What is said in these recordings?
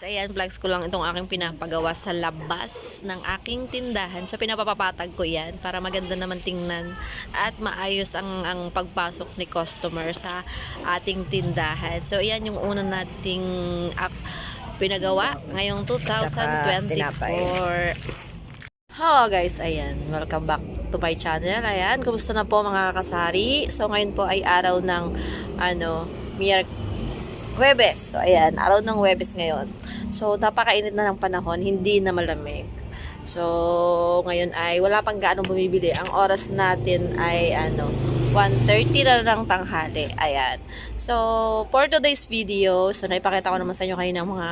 guys, ayan, vlogs ko lang itong aking pinapagawa sa labas ng aking tindahan. So, pinapapapatag ko yan para maganda naman tingnan at maayos ang, ang pagpasok ni customer sa ating tindahan. So, ayan yung una nating pinagawa ngayong 2024. Hello guys, ayan. Welcome back to my channel. Ayan, kumusta na po mga kasari? So, ngayon po ay araw ng ano, Miyerk Huwebes. So, ayan, araw ng Huwebes ngayon. So, napakainit na ng panahon, hindi na malamig. So, ngayon ay wala pang gaano bumibili. Ang oras natin ay ano, 1.30 na lang tanghali. Ayan. So, for today's video, so naipakita ko naman sa inyo kayo ng mga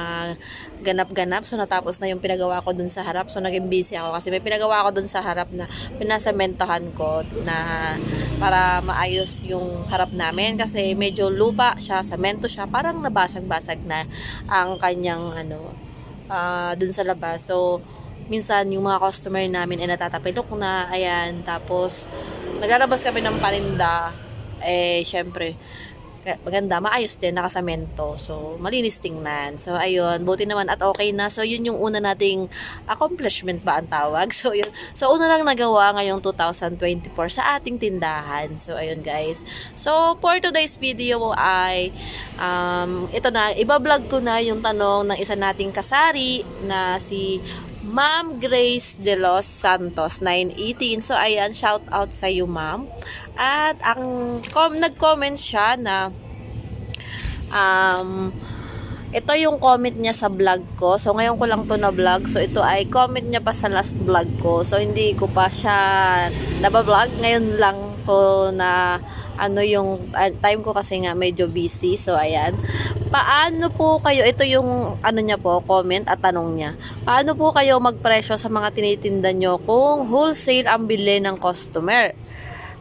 ganap-ganap. So, natapos na yung pinagawa ko dun sa harap. So, naging busy ako kasi may pinagawa ko dun sa harap na pinasementahan ko na para maayos yung harap namin kasi medyo lupa siya, semento siya, parang nabasag-basag na ang kanyang ano, ah, dun sa labas. So, minsan yung mga customer namin ay natatapilok na, ayan, tapos naglalabas kami ng paninda, eh, syempre, maganda, maayos din, nakasamento. So, malinis tingnan. So, ayun, buti naman at okay na. So, yun yung una nating accomplishment ba ang tawag. So, yun. So, una lang nagawa ngayong 2024 sa ating tindahan. So, ayun guys. So, for today's video ay, um, ito na, ibablog ko na yung tanong ng isa nating kasari na si Ma'am Grace De Los Santos 918. So ayan, shout out sa iyo, ma'am. At ang com nag-comment siya na um ito yung comment niya sa vlog ko. So, ngayon ko lang to na vlog. So, ito ay comment niya pa sa last vlog ko. So, hindi ko pa siya nabablog. Ngayon lang ko na ano yung ah, time ko kasi nga medyo busy. So, ayan. Paano po kayo, ito yung ano niya po, comment at tanong niya. Paano po kayo magpresyo sa mga tinitinda nyo kung wholesale ang bili ng customer?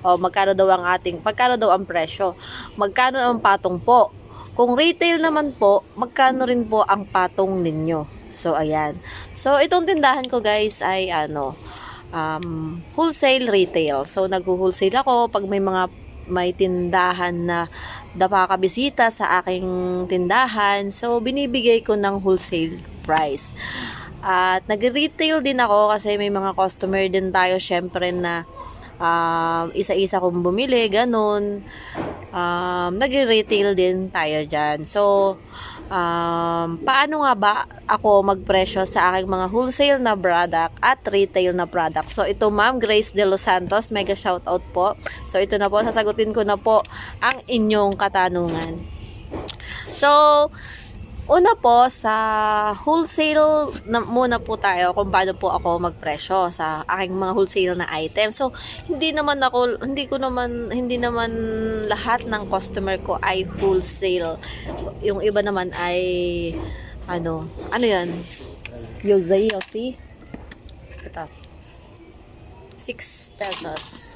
O magkano daw ang ating, magkano daw ang presyo? Magkano ang patong po? Kung retail naman po, magkano rin po ang patong ninyo? So, ayan. So, itong tindahan ko guys ay ano, um, wholesale retail. So, nag-wholesale ako pag may mga may tindahan na napakabisita sa aking tindahan. So, binibigay ko ng wholesale price. At nag-retail din ako kasi may mga customer din tayo syempre na um, isa-isa kong bumili, ganun. Um, nag-retail din tayo dyan. So, um, paano nga ba ako magpresyo sa aking mga wholesale na product at retail na product? So, ito Ma'am Grace De Los Santos, mega shoutout po. So, ito na po, sasagutin ko na po ang inyong katanungan. So, una po sa wholesale na muna po tayo kung paano po ako magpresyo sa aking mga wholesale na item. So, hindi naman ako hindi ko naman hindi naman lahat ng customer ko ay wholesale. Yung iba naman ay ano, ano 'yan? Yosei, Yosi. Ito. 6 pesos.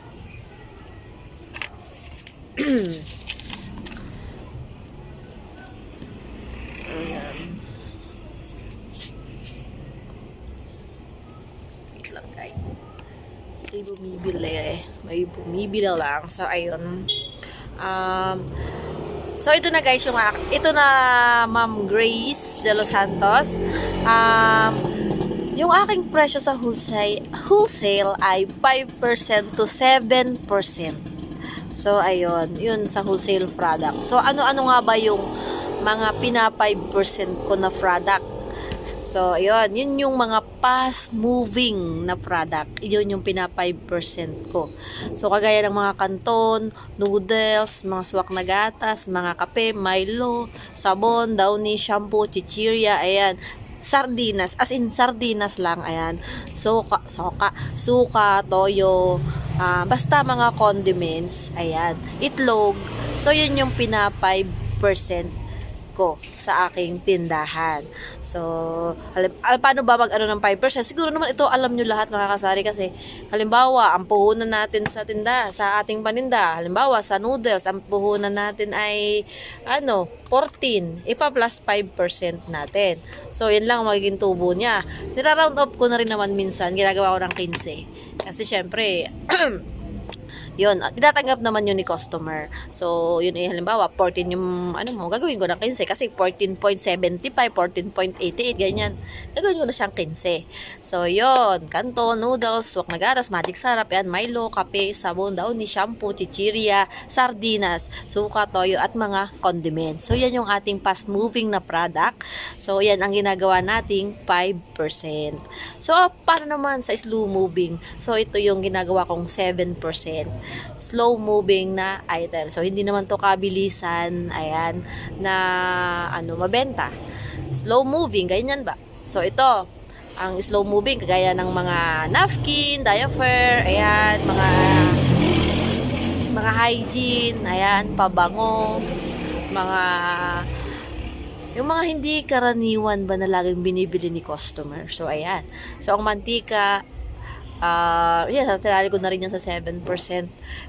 Ayan. Wait lang guys. May bumibili. May bumibili lang. So, ayun. Um, so, ito na guys yung ito na Ma'am Grace de Los Santos. Um, yung aking presyo sa wholesale, wholesale ay 5% to 7%. So, ayun. Yun sa wholesale product. So, ano-ano nga ba yung mga pina 5% ko na product? So, ayun. Yun yung mga fast-moving na product. Yun yung pina 5% ko. So, kagaya ng mga kanton, noodles, mga swak na gatas, mga kape, Milo, sabon, downy, shampoo, chichirya, ayan sardinas, as in sardinas lang, ayan. Suka, soka, suka, toyo, ah, basta mga condiments, ayan. Itlog. So, yun yung pina 5% ko sa aking tindahan. So, alam, al, paano ba mag-ano ng 5%? Siguro naman ito alam nyo lahat mga kasari kasi halimbawa, ang puhunan natin sa tinda, sa ating paninda, halimbawa sa noodles, ang puhunan natin ay ano, 14, ipa plus 5% natin. So, yun lang ang magiging tubo niya. Nira-round up ko na rin naman minsan, ginagawa ko ng 15. Kasi syempre, Yun, at tinatanggap naman yun ni customer. So, yun eh, halimbawa, 14 yung, ano mo, gagawin ko ng 15 kasi 14.75, 14.88, ganyan. Gagawin ko na siyang 15. So, yun, kanto, noodles, wak na gatas, magic sarap, yan, Milo, kape, sabon, downy, shampoo, chichirya, sardinas, suka, toyo, at mga condiments. So, yan yung ating fast moving na product. So, yan ang ginagawa nating 5%. So, ah, para naman sa slow moving. So, ito yung ginagawa kong 7%. Slow moving na item. So, hindi naman to kabilisan, ayan, na ano, mabenta. Slow moving, ganyan ba? So, ito, ang slow moving, kagaya ng mga napkin, diaper, ayan, mga mga hygiene, ayan, pabango, mga yung mga hindi karaniwan ba na laging binibili ni customer. So, ayan. So, ang mantika, ah yeah, tinali ko na rin yan sa 7%.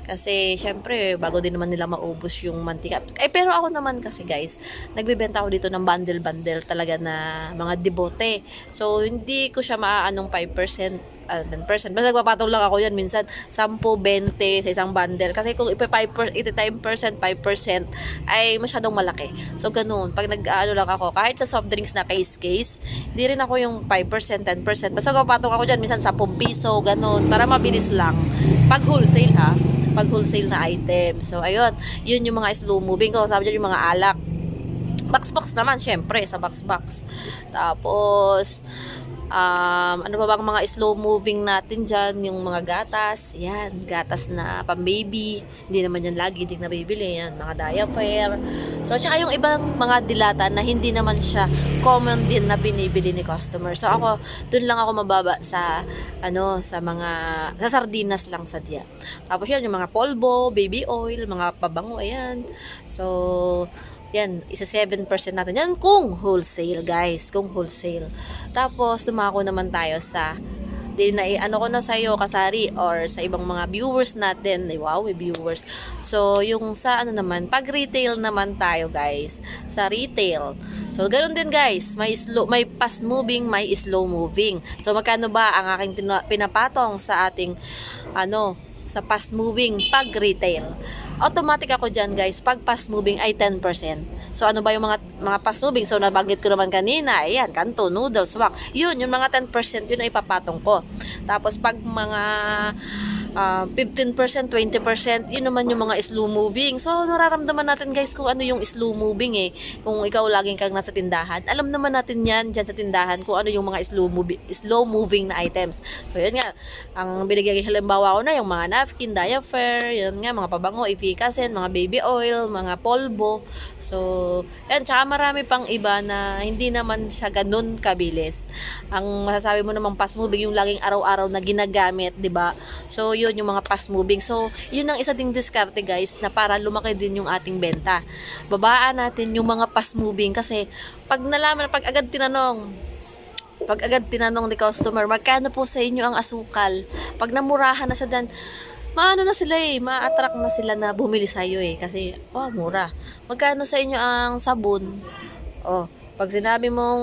Kasi, syempre, bago din naman nila maubos yung mantika. Eh, pero ako naman kasi, guys, nagbibenta ako dito ng bundle-bundle talaga na mga debote. So, hindi ko siya maaanong 5%, ah, 10%. Basta nagpapatong lang ako yan. Minsan, 10, 20 sa isang bundle. Kasi kung ipa 5%, 10%, 5%, ay masyadong malaki. So, ganun. Pag nag-ano lang ako, kahit sa soft drinks na case-case, hindi rin ako yung 5%, 10%. Basta nagpapatong ako dyan, minsan 10 piso, ganun. Para mabilis lang. Pag wholesale, ha? Pag wholesale na item. So, ayun. Yun yung mga slow moving ko. Sabi dyan yung mga alak. Box-box naman, syempre, sa box-box. Tapos, um, ano pa bang mga slow moving natin dyan, yung mga gatas, yan, gatas na pang baby, hindi naman yan lagi din nabibili, yan, mga diaper. So, tsaka yung ibang mga dilata na hindi naman siya common din na binibili ni customer. So, ako, dun lang ako mababa sa, ano, sa mga, sa sardinas lang sa diya. Tapos yan, yung mga polvo, baby oil, mga pabango, ayan. So, yan, isa 7% natin. Yan kung wholesale, guys. Kung wholesale. Tapos, dumako naman tayo sa di na ano ko na sa iyo kasari or sa ibang mga viewers natin. Ay, wow may viewers. So yung sa ano naman pag retail naman tayo guys. Sa retail. So ganoon din guys. May slow may fast moving may slow moving. So magkano ba ang aking pinapatong sa ating ano sa fast moving pag retail automatic ako dyan guys pag fast moving ay 10% So ano ba yung mga mga fast moving? So nabanggit ko naman kanina, ayan, kanto, noodles, wak. Yun, yung mga 10% yun ay ipapatong ko. Tapos pag mga ah, 15%, 20%, yun naman yung mga slow moving. So, nararamdaman natin guys kung ano yung slow moving eh. Kung ikaw laging kang nasa tindahan, alam naman natin yan dyan sa tindahan kung ano yung mga slow moving, slow moving na items. So, yun nga, ang binigay halimbawa ko na yung mga napkin, diaper, yun nga, mga pabango, ifikasin, mga baby oil, mga polvo. So, yan, tsaka marami pang iba na hindi naman siya ganun kabilis. Ang masasabi mo namang fast moving, yung laging araw-araw na ginagamit, di ba? So, yun yung mga fast moving. So, yun ang isa ding diskarte guys na para lumaki din yung ating benta. Babaan natin yung mga fast moving kasi pag nalaman, pag agad tinanong, pag agad tinanong ni customer, magkano po sa inyo ang asukal? Pag namurahan na siya dan, maano na sila eh, ma-attract na sila na bumili sa'yo eh. Kasi, oh, mura. Magkano sa inyo ang sabon? Oh, pag sinabi mong,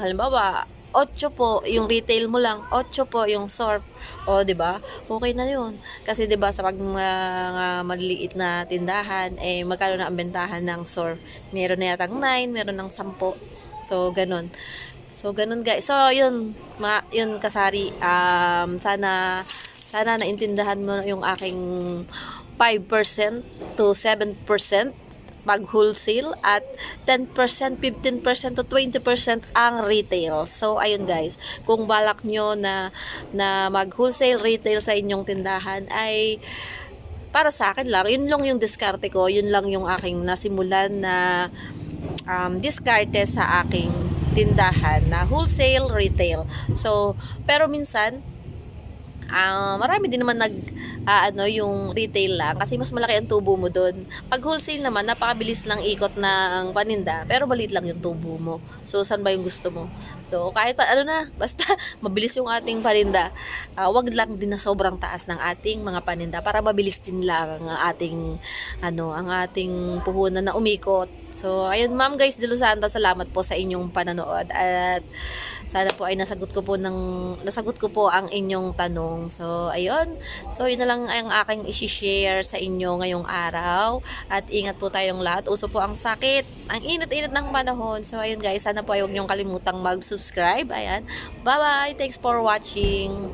halimbawa, 8 po, yung retail mo lang, 8 po yung surf. O, di ba? Okay na yun. Kasi, di ba, sa pag mga maliliit na tindahan, eh, magkano na ang bentahan ng surf? Meron na yatang 9, meron ng 10. So, ganun. So, ganun guys. So, yun, ma, yun kasari. Um, sana, sana naintindahan mo yung aking 5% to 7% pag wholesale at 10%, 15% to 20% ang retail. So ayun guys, kung balak nyo na na mag wholesale retail sa inyong tindahan ay para sa akin lang, yun lang yung diskarte ko, yun lang yung aking nasimulan na um, diskarte sa aking tindahan na wholesale retail. So, pero minsan ah marami din naman nag ah, ano yung retail lang kasi mas malaki ang tubo mo doon. Pag wholesale naman napakabilis lang ikot ng paninda pero maliit lang yung tubo mo. So saan ba yung gusto mo? So kahit pa ano na basta mabilis yung ating paninda. Ah, wag lang din na sobrang taas ng ating mga paninda para mabilis din lang ang ating ano ang ating puhunan na umikot. So ayun ma'am guys, Dilo Santa, salamat po sa inyong pananood at sana po ay nasagot ko po ng nasagot ko po ang inyong tanong. So ayun. So yun na lang ang aking isi-share sa inyo ngayong araw. At ingat po tayong lahat. Uso po ang sakit. Ang init-init ng panahon. So, ayun guys, sana po ay huwag niyong kalimutang mag-subscribe. Ayan. Bye-bye. Thanks for watching.